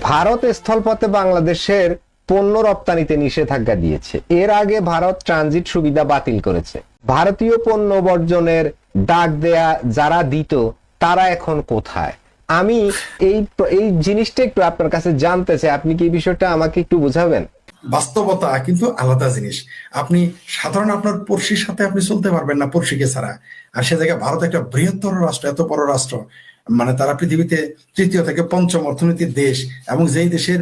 ভারত স্থলপথে বাংলাদেশের পণ্য রপ্তানিতে নিষেধাজ্ঞা দিয়েছে। এর আগে ভারত ট্রানজিট সুবিধা বাতিল করেছে। ভারতীয় পণ্য বর্জনের ডাক দেয়া যারা দিত, তারা এখন কোথায়? আমি এই এই জিনিসটা একটু আপনার কাছে জানতে চাই। আপনি কি বিষয়টা আমাকে একটু বোঝাবেন? বাস্তবতা কিন্তু আলাদা জিনিস। আপনি সাধারণ আপনার পড়শির সাথে আপনি চলতে পারবেন না পড়শিকে ছাড়া। আর সে জায়গায় ভারত একটা বৃহত্তর রাষ্ট্র, এত বড় রাষ্ট্র। মানে তারা পৃথিবীতে তৃতীয় থেকে পঞ্চম অর্থনীতির দেশ এবং যেই দেশের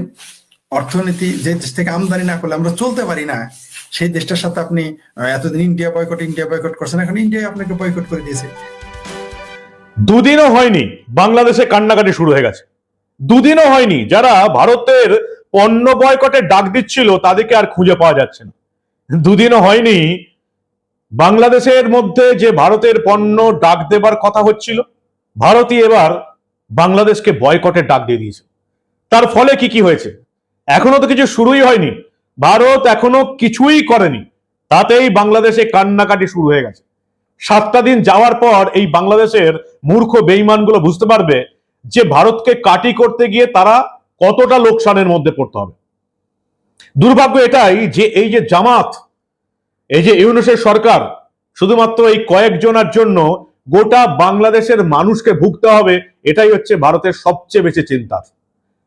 অর্থনীতি যে দেশ থেকে আমদানি না করলে আমরা চলতে পারি না, সেই দেশটার সাথে আপনি এতদিন ইন্ডিয়া বয়কট ইন্ডিয়া বয়কট করছেন, এখন ইন্ডিয়া আপনাকে বয়কট করে দিয়েছে। দুদিনও হয়নি বাংলাদেশে কান্নাকাটি শুরু হয়ে গেছে। দুদিনও হয়নি যারা ভারতের পণ্য বয়কটের ডাক দিচ্ছিল তাদেরকে আর খুঁজে পাওয়া যাচ্ছে না। দুদিনও হয়নি বাংলাদেশের মধ্যে যে ভারতের পণ্য ডাক দেবার কথা হচ্ছিল ভারতই এবার বাংলাদেশকে বয়কটের ডাক দিয়ে দিয়েছে। তার ফলে কি কি হয়েছে? এখনও তো কিছু শুরুই হয়নি। ভারত এখনও কিছুই করেনি। তাতেই বাংলাদেশে কান্নাকাটি শুরু হয়ে গেছে। সাতটা দিন যাওয়ার পর এই বাংলাদেশের মূর্খ বেইমানগুলো বুঝতে পারবে যে ভারতকে কাটি করতে গিয়ে তারা কতটা লোকসানের মধ্যে পড়তে হবে। দুর্ভাগ্য এটাই যে এই যে জামাত, এই যে ইউনুসের সরকার, শুধুমাত্র এই কয়েকজনের জন্য গোটা বাংলাদেশের মানুষকে ভুগতে হবে, এটাই হচ্ছে ভারতের সবচেয়ে বেশি চিন্তার।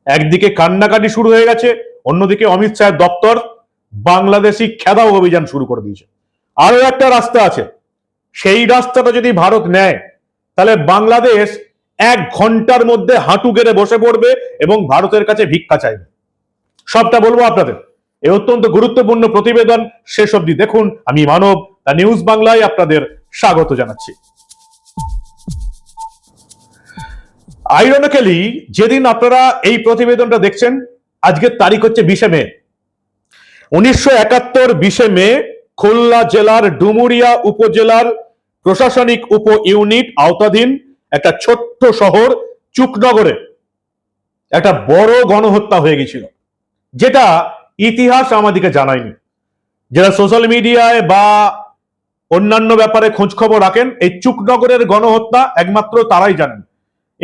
একদিকে কান্নাকাটি শুরু হয়ে গেছে, অন্যদিকে অমিত শাহের দপ্তর বাংলাদেশি খেদাও অভিযান শুরু করে দিয়েছে। আরও একটা রাস্তা আছে, সেই রাস্তাটা যদি ভারত নেয়, তাহলে বাংলাদেশ এক ঘণ্টার মধ্যে হাঁটু গেড়ে বসে পড়বে এবং ভারতের কাছে ভিক্ষা চাইবে। সবটা বলব আপনাদের। এই অত্যন্ত গুরুত্বপূর্ণ প্রতিবেদন শেষ অবধি দেখুন। আমি মানব দা নিউজ বাংলায় আপনাদের স্বাগত জানাচ্ছি। আইরনিক্যালি যেদিন আপনারা এই প্রতিবেদনটা দেখছেন, আজকের তারিখ হচ্ছে বিশে মে। উনিশশো একাত্তর বিশে মে, খুলনা জেলার ডুমুরিয়া উপজেলার প্রশাসনিক উপ ইউনিট আওতাধীন একটা ছোট্ট শহর চুকনগরে একটা বড় গণহত্যা হয়ে গেছিল, যেটা ইতিহাস আমাদেরকে জানায়নি। যারা সোশ্যাল মিডিয়ায় বা অন্যান্য ব্যাপারে খোঁজ খবর রাখেন, এই চুকনগরের গণহত্যা একমাত্র তারাই জানেন।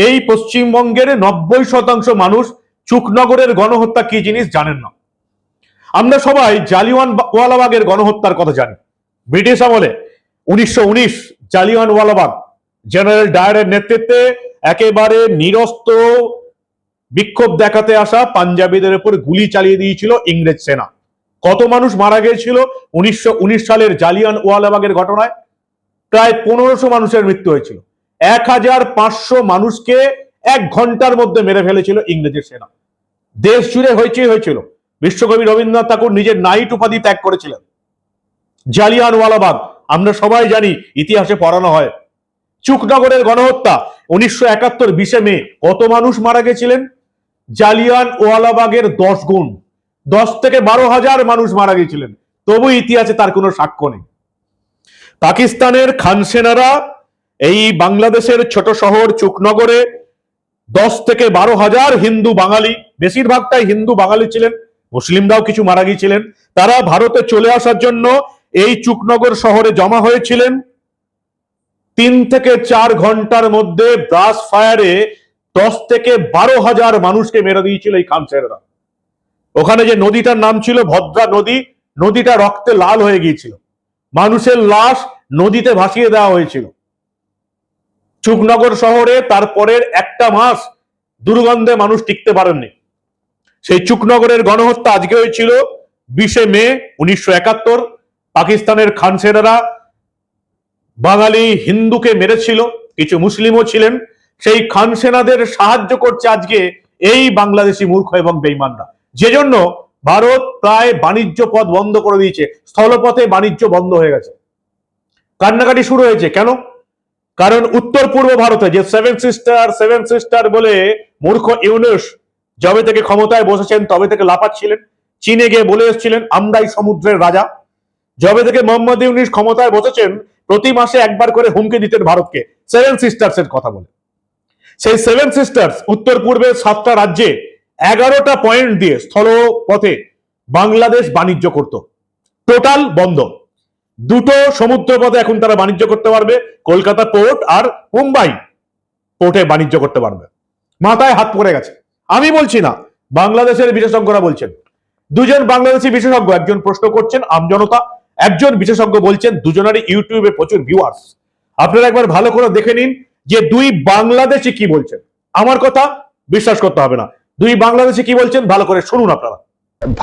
এই পশ্চিমবঙ্গের নব্বই শতাংশ মানুষ চুকনগরের গণহত্যা কি জিনিস জানেন না। আমরা সবাই জালিওয়ান ওয়ালাবাগের গণহত্যার কথা জানি। ব্রিটিশ আমলে উনিশশো উনিশ জালিওয়ান ওয়ালাবাগ জেনারেল ডায়ারের নেতৃত্বে একেবারে নিরস্ত্র বিক্ষোভ দেখাতে আসা পাঞ্জাবিদের উপর গুলি চালিয়ে দিয়েছিল ইংরেজ সেনা। কত মানুষ মারা গিয়েছিল উনিশশো উনিশ সালের জালিয়ান ওয়ালাবাগের ঘটনায়? প্রায় পনেরোশো মানুষের মৃত্যু হয়েছিল। এক হাজার পাঁচশো মানুষকে এক ঘণ্টার মধ্যে মেরে ফেলেছিল ইংরেজের সেনা। দেশ জুড়ে হয়েছে হয়েছিল। বিশ্বকবি রবীন্দ্রনাথ ঠাকুর নিজের নাইট উপাধি ত্যাগ করেছিলেন। জালিয়ানওয়ালাবাগ, আমরা সবাই জানি ইতিহাসে পড়ানো হয়। চুকনগরের গণহত্যা, উনিশশো একাত্তর বিশে মে, কত মানুষ মারা গেছিলেন? জালিয়ান ওয়ালাবাগের দশ গুণ। দশ থেকে বারো হাজার মানুষ মারা গেছিলেন। তবু ইতিহাসে তার কোনো সাক্ষ্য নেই। পাকিস্তানের খান সেনারা এই বাংলাদেশের ছোট শহর চুকনগরে দশ থেকে বারো হাজার হিন্দু বাঙালি, বেশিরভাগটাই হিন্দু বাঙালি ছিলেন, মুসলিমরাও কিছু মারা গিয়েছিলেন। তারা ভারতে চলে আসার জন্য এই চুকনগর শহরে জমা হয়েছিলেন। তিন থেকে চার ঘণ্টার মধ্যে ব্রাস ফায়ারে দশ থেকে বারো হাজার মানুষকে মেরে দিয়েছিল এই খামসেরা ওখানে যে নদীটার নাম ছিল ভদ্রা নদী, নদীটা রক্তে লাল হয়ে গিয়েছিল। মানুষের লাশ নদীতে ভাসিয়ে দেওয়া হয়েছিল। চুকনগর শহরে তারপরের একটা মাস দুর্গন্ধে মানুষ টিকতে পারেননি। সেই চুকনগরের গণহত্যা আজকে হয়েছিল বিশে মে উনিশশো একাত্তর। পাকিস্তানের খানসেনারা বাঙালি হিন্দুকে মেরেছিল, কিছু মুসলিমও ছিলেন। সেই খান সেনাদের সাহায্য করছে আজকে এই বাংলাদেশি মূর্খ এবং বেইমানরা যে জন্য ভারত প্রায় বাণিজ্য পথ বন্ধ করে দিয়েছে, স্থলপথে বাণিজ্য বন্ধ হয়ে গেছে। কান্নাকাটি শুরু হয়েছে, কেন? কারণ উত্তর পূর্ব ভারতে যে সেভেন সিস্টার সেভেন সিস্টার বলে মূর্খ ইউনুস যবে থেকে ক্ষমতায় বসেছেন, তবে থেকে লাফাচ্ছিলেন চীনে গিয়ে বলে এসেছিলেন, আমরাই সমুদ্রের রাজা। যবে থেকে মোহাম্মদ ইউনিস ক্ষমতায় বসেছেন, প্রতি মাসে একবার করে হুমকি দিতেন ভারতকে সেভেন সিস্টার্স এর কথা বলে। সেই সেভেন সিস্টার্স উত্তর পূর্বের সাতটা রাজ্যে এগারোটা পয়েন্ট দিয়ে স্থলপথে বাংলাদেশ বাণিজ্য করত। টোটাল বন্ধ। দুটো সমুদ্র পথে এখন তারা বাণিজ্য করতে পারবে, কলকাতা পোর্ট আর মুম্বাই পোর্টে বাণিজ্য করতে পারবে। মাথায় হাত পড়ে গেছে। আমি বলছি না, বাংলাদেশের বিশেষজ্ঞরা বলছেন। দুজন বাংলাদেশি বিশেষজ্ঞ একজন প্রশ্ন করছেন আমজনতা একজন বিশেষজ্ঞ বলছেন, দুজনেরই ইউটিউবে প্রচুর ভিউয়ার্স আপনারা একবার ভালো করে দেখে নিন যে দুই বাংলাদেশি কি বলছেন। আমার কথা বিশ্বাস করতে হবে না। দুই বাংলাদেশি কি বলছেন, ভালো করে শুনুন আপনারা।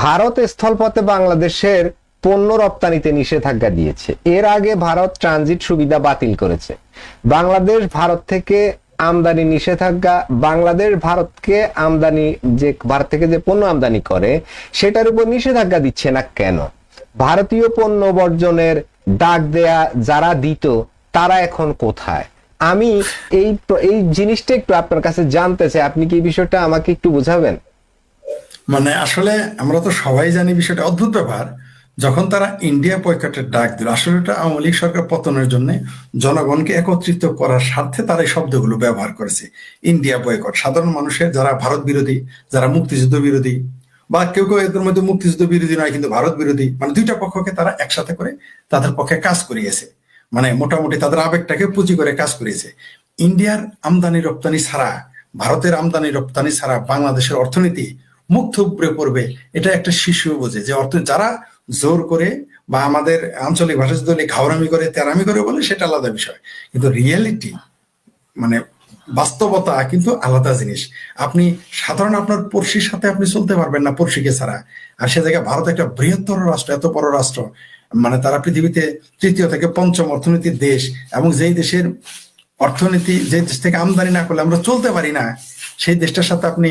ভারত স্থলপথে বাংলাদেশের পণ্য রপ্তানিতে নিষেধাজ্ঞা দিয়েছে। এর আগে ভারত ট্রানজিট সুবিধা বাতিল করেছে। বাংলাদেশ, ভারত থেকে আমদানি নিষেধাজ্ঞা, বাংলাদেশ ভারতকে আমদানি যে, ভারত থেকে যে পণ্য আমদানি করে, সেটার উপর নিষেধাজ্ঞা দিচ্ছে না কেন? ভারতীয় পণ্য বর্জনের ডাক দেয়া যারা দিত, তারা এখন কোথায়? আমি এই এই জিনিসটা একটু আপনার কাছে জানতে চাই। আপনি কি বিষয়টা আমাকে একটু বোঝাবেন? মানে আসলে আমরা তো সবাই জানি বিষয়টা অদ্ভুত ব্যাপার। যখন তারা ইন্ডিয়া বয়কটের ডাক দিল, আসলে এটা আওয়ামী লীগ সরকার পতনের জন্য জনগণকে একত্রিত করার স্বার্থে তারা এই শব্দগুলো ব্যবহার করেছে। ইন্ডিয়া বয়কট, সাধারণ মানুষের যারা ভারত বিরোধী, যারা মুক্তিযুদ্ধ বিরোধী, বা কেউ কেউ এদের মধ্যে মুক্তিযুদ্ধ বিরোধী নয়, কিন্তু ভারত বিরোধী মানে দুইটা পক্ষকে তারা একসাথে করে তাদের পক্ষে কাজ করিয়েছে। মানে মোটামুটি তাদের আবেগটাকে পুঁজি করে কাজ করিয়েছে। ইন্ডিয়ার আমদানি রপ্তানি ছাড়া, ভারতের আমদানি রপ্তানি ছাড়া বাংলাদেশের অর্থনীতি মুখ থুবড়ে পড়বে, এটা একটা শিশু বোঝে। যে অর্থ যারা জোর করে বা আমাদের আঞ্চলিক ভাষা যদি ঘাওরামি করে, তেরামি করে বলে, সেটা আলাদা বিষয়। কিন্তু রিয়েলিটি মানে বাস্তবতা কিন্তু আলাদা জিনিস। আপনি সাধারণ আপনার পড়শির সাথে আপনি চলতে পারবেন না পড়শিকে ছাড়া। আর সে জায়গায় ভারত একটা বৃহত্তর রাষ্ট্র, এত বড় রাষ্ট্র। মানে তারা পৃথিবীতে তৃতীয় থেকে পঞ্চম অর্থনীতির দেশ এবং যেই দেশের অর্থনীতি যে দেশ থেকে আমদানি না করলে আমরা চলতে পারি না। সেই দেশটার সাথে আপনি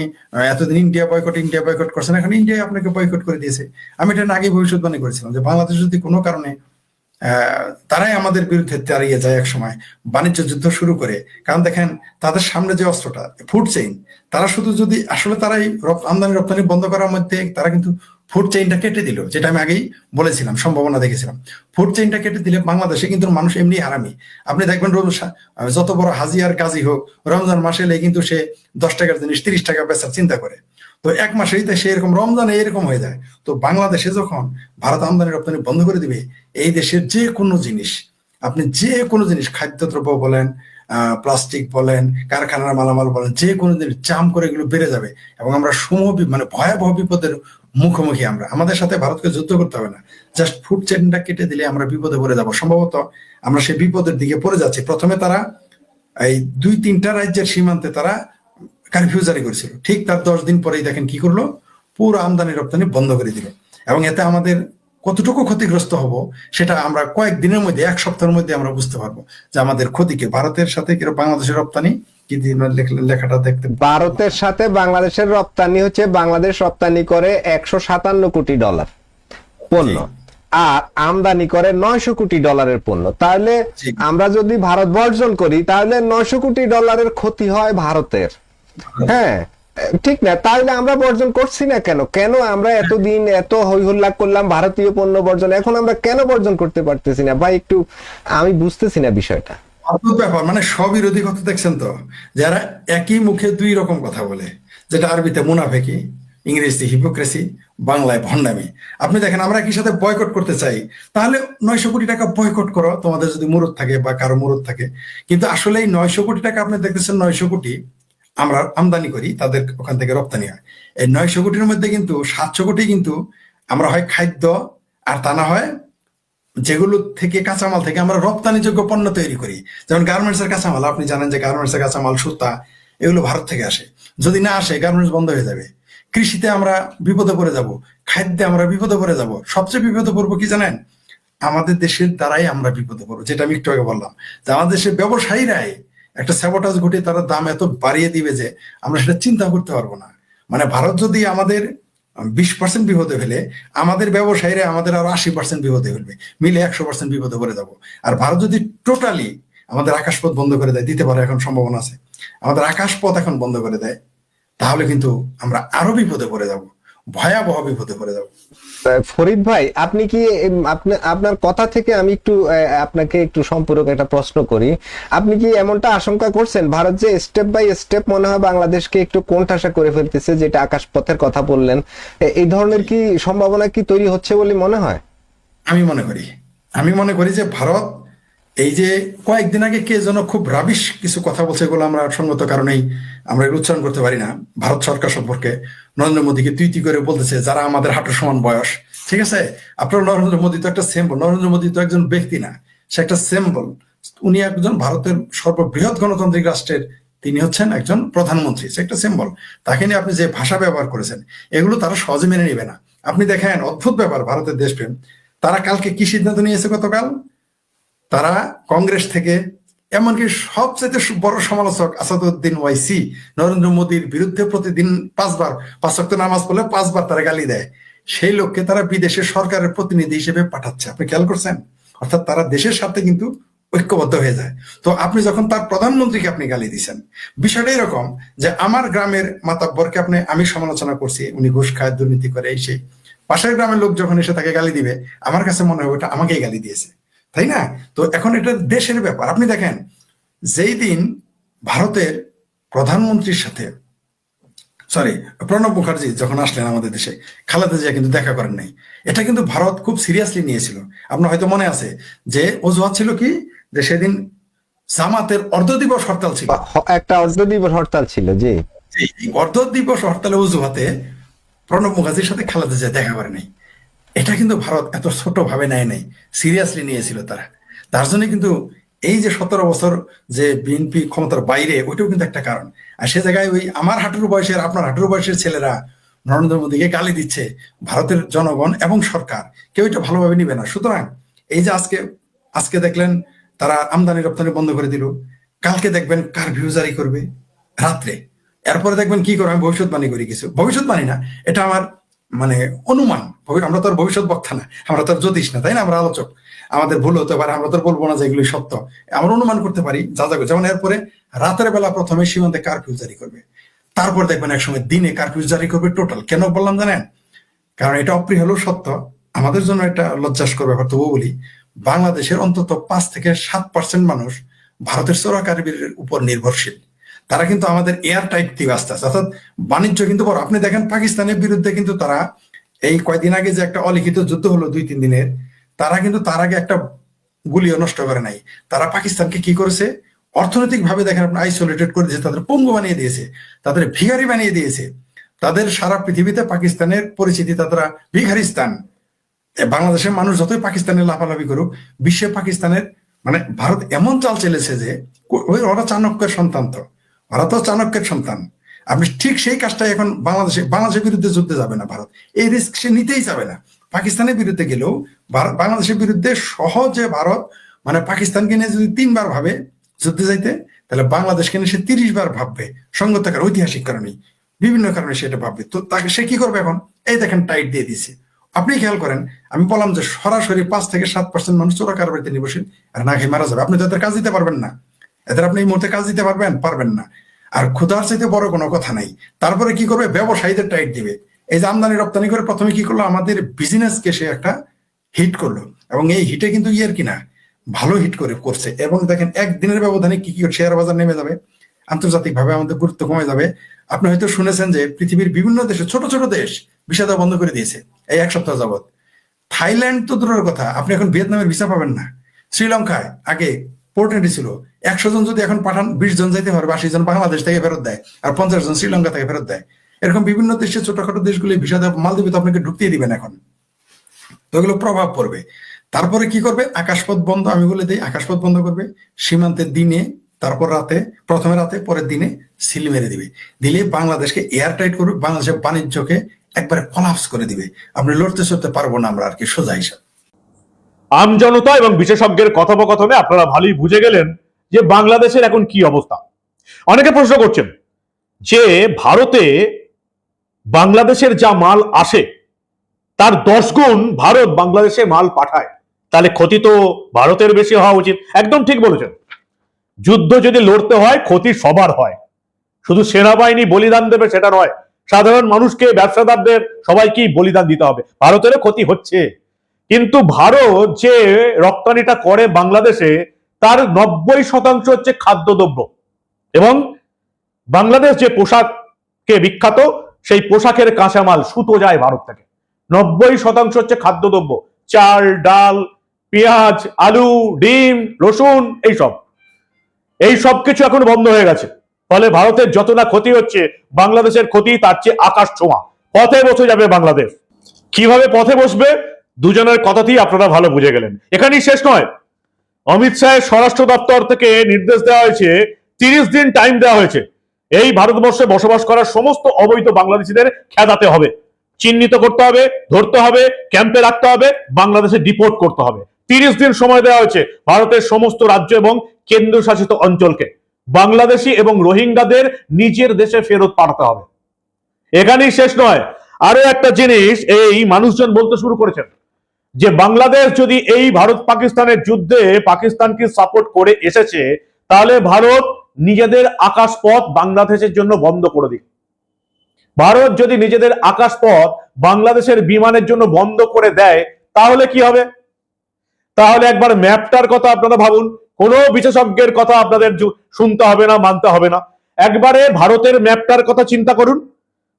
এতদিন ইন্ডিয়া বয়কট ইন্ডিয়া বয়কট করছেন, এখন ইন্ডিয়া আপনাকে বয়কট করে দিয়েছে। আমি এটা আগে ভবিষ্যৎবাণী করেছিলাম যে বাংলাদেশ যদি কোনো কারণে তারাই আমাদের বিরুদ্ধে দাঁড়িয়ে যায় এক সময়, বাণিজ্য যুদ্ধ শুরু করে, কারণ দেখেন তাদের সামনে যে অস্ত্রটা ফুড চেইন তারা শুধু যদি, আসলে তারাই আমদানি রপ্তানি বন্ধ করার মধ্যে, তারা কিন্তু ফুড চেইনটা কেটে দিল, যেটা আমি আগেই বলেছিলাম, সম্ভাবনা দেখেছিলাম। ফুড চেইনটা কেটে দিলে বাংলাদেশে কিন্তু মানুষ এমনি হারামি। আপনি দেখবেন যত বড় হাজি আর গাজী হোক, রমজান মাসে এলে কিন্তু সে দশ টাকার জিনিস, তিরিশ টাকা বেচার চিন্তা করে। তো এক মাসেই তো সে এরকম, রমজানে এরকম হয়ে যায়। তো বাংলাদেশে যখন ভারত আমদানি রপ্তানি বন্ধ করে দিবে, এই দেশের যে কোনো জিনিস, আপনি যে কোনো জিনিস, খাদ্যদ্রব্য বলেন প্লাস্টিক বলেন, কারখানার মালামাল বলেন, যে কোনো জিনিস জাম করে এগুলো বেড়ে যাবে। এবং আমরা সম মানে ভয়াবহ বিপদের মুখোমুখি আমরা। আমাদের সাথে ভারতকে যুদ্ধ করতে হবে না। জাস্ট ফুড চেনটা কেটে দিলে আমরা বিপদে পড়ে যাব। সম্ভবত আমরা সেই বিপদের দিকে পড়ে যাচ্ছি। প্রথমে তারা এই দুই তিনটা রাজ্যের সীমান্তে তারা কারফিউ জারি করেছিল। ঠিক তার দশ দিন পরেই দেখেন কি করল? পুরো আমদানি রপ্তানি বন্ধ করে দিল। এবং এতে আমাদের কতটুকু ক্ষতিগ্রস্ত হব সেটা আমরা কয়েকদিনের মধ্যে এক সপ্তাহের মধ্যে আমরা বুঝতে পারব যে আমাদের ক্ষতিকে ভারতের সাথে বাংলাদেশের রপ্তানি? লেখাটা দেখতে ভারতের সাথে বাংলাদেশের রপ্তানি হচ্ছে বাংলাদেশ রপ্তানি করে একশো সাতান্ন কোটি ডলার পণ্য আর আমদানি করে নয়শো কোটি ডলারের পণ্য। তাহলে আমরা যদি ভারত বর্জন করি তাহলে নয়শো কোটি ডলারের ক্ষতি হয় ভারতের। হ্যাঁ ঠিক না তাহলে আমরা বর্জন করছি না কেন? কেন আমরা এতদিন এত হই হল্লা করলাম ভারতীয় পণ্য বর্জন? এখন আমরা কেন বর্জন করতে পারতেছি না? বা একটু আমি বুঝতেছি না বিষয়টা। ব্যাপার মানে কথা দেখছেন তো? যারা একই মুখে দুই রকম কথা বলে, যেটা আরবিতে মুনাফেকি, ইংরেজিতে হিপোক্রেসি বাংলায় ভণ্ডামি। আপনি দেখেন, আমরা একই সাথে বয়কট করতে চাই। তাহলে নয়শো কোটি টাকা বয়কট করো, তোমাদের যদি মুরত থাকে বা কারও মুরত থাকে। কিন্তু আসলে এই নয়শো কোটি টাকা আপনি দেখতেছেন নয়শো কোটি আমরা আমদানি করি, তাদের ওখান থেকে রপ্তানি হয়। এই নয়শো কোটির মধ্যে কিন্তু, সাতশো কোটি কিন্তু আমরা হয় খাদ্য আর তা না হয় যেগুলো থেকে কাঁচামাল থেকে আমরা রপ্তানিযোগ্য পণ্য তৈরি করি। যেমন গার্মেন্টস এর কাঁচামাল, আপনি জানেন যে গার্মেন্টস এর কাঁচামাল, সুতা, এগুলো ভারত থেকে আসে। যদি না আসে, গার্মেন্টস বন্ধ হয়ে যাবে। কৃষিতে আমরা বিপদে পড়ে যাব, খাদ্যে আমরা বিপদে পড়ে যাব। সবচেয়ে বিপদে পড়ব কি জানেন? আমাদের দেশের দ্বারাই আমরা বিপদে পড়ব, যেটা আমি একটু আগে বললাম। যে আমাদের দেশের ব্যবসায়ীরাই একটা স্যাবোটাজ ঘটিয়ে তারা দাম এত বাড়িয়ে দিবে যে আমরা সেটা চিন্তা করতে পারব না। মানে ভারত যদি আমাদের বিশ পার্সেন্ট বিপদে ফেলে, আমাদের ব্যবসায়ীরা আমাদের আরও আশি পার্সেন্ট বিপদে ফেলবে, মিলে একশো পার্সেন্ট বিপদে পড়ে যাব। আর ভারত যদি টোটালি আমাদের আকাশপথ বন্ধ করে দেয়, দিতে পারে এখন সম্ভাবনা আছে। আমাদের আকাশপথ এখন বন্ধ করে দেয়, তাহলে কিন্তু আমরা আরও বিপদে পড়ে যাব। ভয়াবহ বিপদে পড়ে যাব। ফরিদ ভাই আপনি কি আপনার কথা থেকে আমি একটু আপনাকে একটু সম্পূরক একটা প্রশ্ন করি। আপনি কি এমনটা আশঙ্কা করছেন? ভারত যে স্টেপ বাই স্টেপ মনে হয় বাংলাদেশকে একটু কোণঠাসা করে ফেলতেছে যেটা আকাশ পথের কথা বললেন। এই ধরনের কি সম্ভাবনা কি তৈরি হচ্ছে বলে মনে হয়? আমি মনে করি। আমি মনে করি যে ভারত এই যে কয়েকদিন আগে কে যেন খুব রাবিশ কিছু কথা বলছে এগুলো আমরা সঙ্গত কারণেই আমরা উচ্চারণ করতে পারি না। ভারত সরকার সম্পর্কে নরেন্দ্র মোদীকে তুই তুই করে বলতেছে, যারা আমাদের হাঁটুর সমান বয়স, ঠিক আছে? আপনার নরেন্দ্র মোদী তো একটা সিম্বল নরেন্দ্র মোদী তো একজন ব্যক্তি না, সে একটা সিম্বল উনি একজন ভারতের সর্ববৃহৎ গণতান্ত্রিক রাষ্ট্রের, তিনি হচ্ছেন একজন প্রধানমন্ত্রী, সে একটা সিম্বল তাকে নিয়ে আপনি যে ভাষা ব্যবহার করেছেন, এগুলো তারা সহজে মেনে নেবে না। আপনি দেখেন, অদ্ভুত ব্যাপার, ভারতের দেশপ্রেম। তারা কালকে কি সিদ্ধান্ত নিয়েছে গতকাল? তারা কংগ্রেস থেকে, এমনকি সবচেয়ে বড় সমালোচক আসাদুদ্দিন ওয়াইসি, নরেন্দ্র মোদীর বিরুদ্ধে প্রতিদিন পাঁচবার, পাঁচ ওয়াক্ত নামাজ পড়লে পাঁচবার তারা গালি দেয়। সেই লোককে তারা বিদেশে সরকারের প্রতিনিধি হিসেবে পাঠাচ্ছে। আপনি খেয়াল করছেন? অর্থাৎ তারা দেশের সাথে কিন্তু ঐক্যবদ্ধ হয়ে যায়। তো আপনি যখন তার প্রধানমন্ত্রীকে আপনি গালি দিচ্ছেন বিষয়টা এরকম যে আমার গ্রামের মাতাব্বরকে আপনি, আমি সমালোচনা করছি, উনি ঘুষ খায়, দুর্নীতি করে, এই সেই। পাশের গ্রামের লোক যখন এসে তাকে গালি দিবে, আমার কাছে মনে হবে ওটা আমাকেই গালি দিয়েছে। তাই না? তো এখন এটা দেশের ব্যাপার। আপনি দেখেন যেই দিন ভারতের প্রধানমন্ত্রীর সাথে সরি প্রণব মুখার্জি যখন আসলেন আমাদের দেশে খালেদা জিয়া কিন্তু দেখা করেন নাই। এটা কিন্তু ভারত খুব সিরিয়াসলি নিয়েছিল। আপনার হয়তো মনে আছে যে অজুহাত ছিল কি? যে সেদিন জামাতের অর্ধ দিবস হরতাল ছিল। একটা অর্ধ দিবস হরতাল ছিল যে অর্ধ দিবস হরতালে অজুহাতে প্রণব মুখার্জির সাথে খালেদা জিয়া দেখা করে নাই। এটা কিন্তু ভারত এত ছোট ভাবে নেয় নাই সিরিয়াসলি নিয়েছিল তারা। তার জন্য কিন্তু এই যে সতেরো বছর যে বিএনপি ক্ষমতার বাইরে, ওইটাও কিন্তু একটা কারণ। আর সে জায়গায় ওই আমার হাঁটুর বয়সের, আপনার হাঁটুর বয়সের ছেলেরা নরেন্দ্র মোদীকে গালি দিচ্ছে ভারতের জনগণ এবং সরকার। কেউ এটা ভালোভাবে নিবে না। সুতরাং এই যে আজকে আজকে দেখলেন তারা আমদানি রপ্তানি বন্ধ করে দিল। কালকে দেখবেন কারফিউ জারি করবে রাত্রে। এরপরে দেখবেন কি করে আমি ভবিষ্যৎবাণী করি কিছু। ভবিষ্যৎবাণী না, এটা আমার মানে অনুমান। আমরা তো আর ভবিষ্যৎ বক্তা না, আমরা তো আর জ্যোতিষ না, তাই না? আমরা আলোচক। আমাদের ভুল হতে পারে, আমরা তো বলব না যে এগুলি সত্য। আমরা অনুমান করতে পারি, যা যা যেমন এরপরে রাতের বেলা প্রথমে সীমান্তে কারফিউ জারি করবে। তারপর দেখবেন একসময় দিনে কারফিউ জারি করবে টোটাল কেন বললাম জানেন? কারণ এটা অপ্রিয় হলেও সত্য। আমাদের জন্য এটা লজ্জাস্কর ব্যাপার, তবুও বলি, বাংলাদেশের অন্তত পাঁচ থেকে সাত পার্সেন্ট মানুষ ভারতের চোরাকারীর উপর নির্ভরশীল। তারা কিন্তু আমাদের এয়ার টাইট দিয়ে আসতে আছে অর্থাৎ বাণিজ্য কিন্তু বড়। আপনি দেখেন পাকিস্তানের বিরুদ্ধে কিন্তু তারা এই কয়দিন আগে যে একটা অলিখিত যুদ্ধ হলো দুই, তিন দিনের, তারা কিন্তু তার আগে একটা গুলিও নষ্ট করে নাই। তারা পাকিস্তানকে কি করেছে? অর্থনৈতিক ভাবে দেখেন আপনি আইসোলেটেড করে দিয়েছে, তাদের পঙ্গু বানিয়ে দিয়েছে, তাদের ভিখারি বানিয়ে দিয়েছে। তাদের সারা পৃথিবীতে পাকিস্তানের পরিচিতি তারা ভিখারিস্তান। বাংলাদেশের মানুষ যতই পাকিস্তানে লাফালাফি করুক, বিশ্বে পাকিস্তানের মানে ভারত এমন চাল চেলেছে যে ওই ওরা চাণক্যের সন্তান তো। ওরা তো চাণক্যের সন্তান। আপনি ঠিক সেই কাজটাই এখন বাংলাদেশে বাংলাদেশের বিরুদ্ধে যুদ্ধে যাবে না ভারত। এই রিস্ক সে নিতেই যাবে না। পাকিস্তানের বিরুদ্ধে গেলেও বাংলাদেশের বিরুদ্ধে সহজে ভারত মানে পাকিস্তানকে নিয়ে যদি তিনবার ভাবে যুদ্ধে যাইতে, তাহলে বাংলাদেশকে নিয়ে সে তিরিশ বার ভাববে সঙ্গত থাকার ঐতিহাসিক কারণেই বিভিন্ন কারণে সেটা ভাববে। তো তাকে সে কি করবে এখন? এই দেখেন টাইট দিয়ে দিছে আপনি খেয়াল করেন, আমি বললাম যে সরাসরি পাঁচ থেকে সাত পার্সেন্ট মানুষ চোরা কারবারিতে নির্ভরশীল, আর না খেয়ে মারা যাবে। আপনি তো এদের কাজ দিতে পারবেন না। এদের আপনি এই মুহূর্তে কাজ দিতে পারবেন পারবেন না। আর ক্ষুধার চাইতে বড় কোনো কথা নাই। তারপরে কি করবে? ব্যবসায়ীদের টাইট দিবে। এই যে আমদানি রপ্তানি করে প্রথমে কি করল? আমাদের বিজনেসকে সে একটা হিট করল। এবং এই হিটে কিন্তু ইয়ের কিনা? ভালো হিট করে করছে। এবং দেখেন, একদিনের ব্যবধানে কি কি শেয়ার বাজার নেমে যাবে? আন্তর্জাতিক ভাবে আমাদের গুরুত্ব কমে যাবে। আপনি হয়তো শুনেছেন যে পৃথিবীর বিভিন্ন দেশে ছোট ছোট দেশ ভিসা দেওয়া বন্ধ করে দিয়েছে এই এক সপ্তাহ যাবত থাইল্যান্ড তো দূরের কথা। আপনি এখন ভিয়েতনামের ভিসা পাবেন না। শ্রীলঙ্কায় আগে পোর্ট এন্ট্রি ছিল, একশো জন যদি এখন পাঠান, বিশ জন যাইতে পারবে, আশি জন বাংলাদেশ থেকে ফেরত দেয়, আর পঞ্চাশ জন শ্রীলঙ্কা থেকে ফেরত দেয়। এরকম বিভিন্ন দেশে ছোটখাটো দেশগুলি ভিসা দেওয়া মালদ্বীপে তো আপনাকে ঢুকতেই দিবেন এখন। তো এগুলো প্রভাব পড়বে। তারপরে কি করবে? আকাশপথ বন্ধ, আমি বলে দিই, আকাশপথ বন্ধ করবে। সীমান্তের দিনে, তারপর রাতে, প্রথমে রাতে, পরের দিনে সিল মেরে দিবে। দিলে বাংলাদেশকে এয়ার টাইট করবে, বাংলাদেশের বাণিজ্যকে একবারে কলাপস করে দিবে। আপনি লড়তে চড়তে পারব না আমরা, আর কি সোজা হিসাব। আমজনতা এবং বিশেষজ্ঞের কথোপকথনে আপনারা ভালোই বুঝে গেলেন যে বাংলাদেশের এখন কি অবস্থা। অনেকে প্রশ্ন করছেন যে ভারতে বাংলাদেশের যা মাল আসে, তার দশ গুণ ভারত বাংলাদেশে মাল পাঠায়। তাহলে ক্ষতি তো ভারতের বেশি হওয়া উচিত। একদম ঠিক বলেছেন। যুদ্ধ যদি লড়তে হয়, ক্ষতি সবার হয়। শুধু সেনাবাহিনী বলিদান দেবে সেটা নয়, সাধারণ মানুষকে, ব্যবসাদারদের সবাইকেই বলিদান দিতে হবে। ভারতেরও ক্ষতি হচ্ছে। কিন্তু ভারত যে রপ্তানিটা করে বাংলাদেশে, তার নব্বই শতাংশ হচ্ছে খাদ্যদ্রব্য। এবং বাংলাদেশ যে পোশাককে বিখ্যাত, সেই পোশাকের কাঁচামাল সুতো যায় ভারত থেকে। নব্বই শতাংশ হচ্ছে খাদ্যদ্রব্য। চাল, ডাল, পেঁয়াজ, আলু, ডিম, রসুন, এইসব। এই সব কিছু এখন বন্ধ হয়ে গেছে। ফলে ভারতের যত না ক্ষতি হচ্ছে, বাংলাদেশের ক্ষতি তার চেয়ে আকাশ ছোঁয়া। পথে বসে যাবে বাংলাদেশ। কীভাবে পথে বসবে? দুজনের কথাতেই আপনারা ভালো বুঝে গেলেন। এখানেই শেষ নয়। অমিত শাহের স্বরাষ্ট্র দপ্তর থেকে নির্দেশ দেওয়া হয়েছে, তিরিশ দিন টাইম দেওয়া হয়েছে। এই ভারতবর্ষে বসবাস করা সমস্ত অবৈধ বাংলাদেশিদের খেদাতে হবে। চিহ্নিত করতে হবে, ধরতে হবে, ক্যাম্পে রাখতে হবে, বাংলাদেশে ডিপোর্ট করতে হবে। তিরিশ দিন সময় দেওয়া হয়েছে ভারতের সমস্ত রাজ্য এবং কেন্দ্রশাসিত অঞ্চলকে। বাংলাদেশি এবং রোহিঙ্গাদের নিজের দেশে ফেরত পাঠাতে হবে। এখানেই শেষ নয়। আরও একটা জিনিস, এই মানুষজন বলতে শুরু করেছেন। যে বাংলাদেশ যদি এই ভারত পাকিস্তানের যুদ্ধে পাকিস্তানকে সাপোর্ট করে এসেছে, তাহলে ভারত নিজেদের আকাশপথ বাংলাদেশের জন্য বন্ধ করে দিক। ভারত যদি নিজেদের আকাশপথ বাংলাদেশের বিমানের জন্য বন্ধ করে দেয়, তাহলে কি হবে? তাহলে একবার ম্যাপটার কথা আপনারা ভাবুন, কোনো বিশেষজ্ঞের কথা আপনাদের শুনতে হবে না, মানতে হবে না। একবারে ভারতের ম্যাপটার কথা চিন্তা করুন।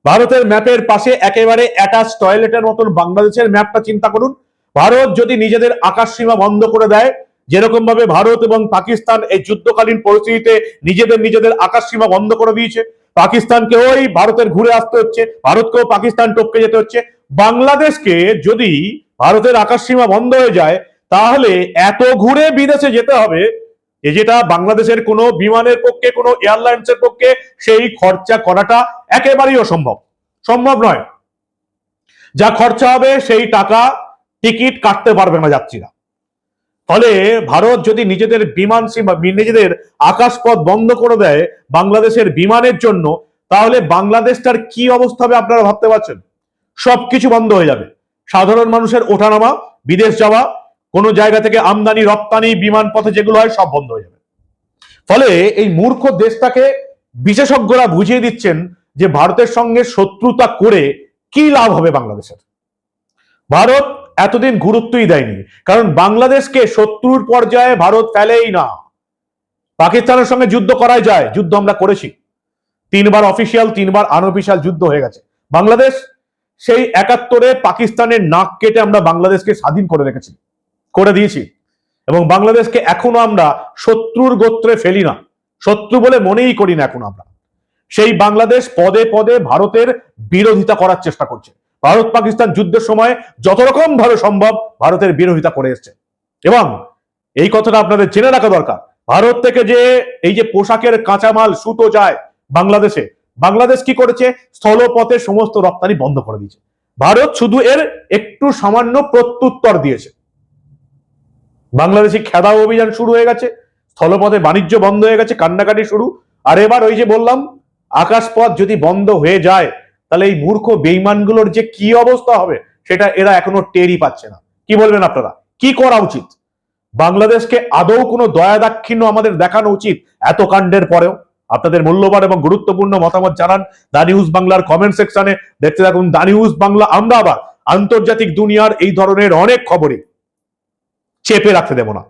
ভারতের ম্যাপের পাশে একেবারে অ্যাটাচ টয়লেটের মতন বাংলাদেশের ম্যাপটা চিন্তা করুন। ভারত যদি নিজেদের আকাশ সীমা বন্ধ করে দেয়, যেরকম ভাবে ভারত এবং পাকিস্তান এই যুদ্ধকালীন পরিস্থিতিতে নিজেদের নিজেদের আকাশ সীমা বন্ধ করে দিয়েছে পাকিস্তানকেও ওই ভারতের ঘুরে আসতে হচ্ছে, ভারতকেও পাকিস্তান টপকে যেতে হচ্ছে। বাংলাদেশকে যদি ভারতের আকাশ সীমা বন্ধ হয়ে যায়, তাহলে এত ঘুরে বিদেশে যেতে হবে যে যেটা বাংলাদেশের কোনো বিমানের পক্ষে, কোনো এয়ারলাইন্সের পক্ষে সেই খরচা করাটা একেবারেই অসম্ভব। সম্ভব নয়। যা খরচা হবে সেই টাকা টিকিট কাটতে পারবে না যাত্রীরা। ফলে ভারত যদি নিজেদের বিমান সীমা, নিজেদের আকাশপথ বন্ধ করে দেয় বাংলাদেশের বিমানের জন্য, তাহলে বাংলাদেশটার কি অবস্থা হবে আপনারা ভাবতে পারছেন? সবকিছু বন্ধ হয়ে যাবে। সাধারণ মানুষের ওঠানামা, বিদেশ যাওয়া, কোনো জায়গা থেকে আমদানি, রপ্তানি, বিমান পথে যেগুলো হয়, সব বন্ধ হয়ে যাবে। ফলে এই মূর্খ দেশটাকে বিশেষজ্ঞরা বুঝিয়ে দিচ্ছেন যে ভারতের সঙ্গে শত্রুতা করে কি লাভ হবে বাংলাদেশের? ভারত এতদিন গুরুত্বই দেয়নি। কারণ বাংলাদেশকে শত্রুর পর্যায়ে ভারত ফেলেই না। পাকিস্তানের সঙ্গে যুদ্ধ করাই যায়, যুদ্ধ আমরা করেছি। তিনবার অফিসিয়াল, তিনবার আনঅফিসিয়াল যুদ্ধ হয়ে গেছে। বাংলাদেশ সেই একাত্তরে পাকিস্তানের নাক কেটে আমরা বাংলাদেশকে স্বাধীন করে রেখেছি, করে দিয়েছি। এবং বাংলাদেশকে এখনও আমরা শত্রুর গোত্রে ফেলি না। শত্রু বলে মনেই করি না এখন আমরা। সেই বাংলাদেশ পদে পদে ভারতের বিরোধিতা করার চেষ্টা করছে। ভারত পাকিস্তান যুদ্ধের সময় যত রকম ভাবে সম্ভব ভারতের বিরোধিতা করে এসছে। এবং এই কথাটা আপনাদের জেনে রাখা দরকার। ভারত থেকে যে এই যে পোশাকের কাঁচামাল সুতো যায় বাংলাদেশে, বাংলাদেশ কি করেছে? স্থলপথে সমস্ত রপ্তানি বন্ধ করে দিয়েছে। ভারত শুধু এর একটু সামান্য প্রত্যুত্তর দিয়েছে। বাংলাদেশি খেদা অভিযান শুরু হয়ে গেছে, স্থলপথে বাণিজ্য বন্ধ হয়ে গেছে, কান্নাকাটি শুরু। আর এবার ওই যে বললাম, আকাশপথ যদি বন্ধ হয়ে যায় তাহলে এই মূর্খ বেইমানগুলোর যে কি অবস্থা হবে, সেটা এরা এখনও টেরই পাচ্ছে না। কি বলবেন আপনারা? কি করা উচিত? বাংলাদেশকে আদৌ কোনো দয়া দাক্ষিণ্য আমাদের দেখানো উচিত এত কাণ্ডের পরেও? আপনাদের মূল্যবান এবং গুরুত্বপূর্ণ মতামত জানান দা নিউজ বাংলার কমেন্ট সেকশনে। দেখতে থাকুন দা নিউজ বাংলা আমরা আবার আন্তর্জাতিক দুনিয়ার এই ধরনের অনেক খবরই চেপে রাখতে দেব না।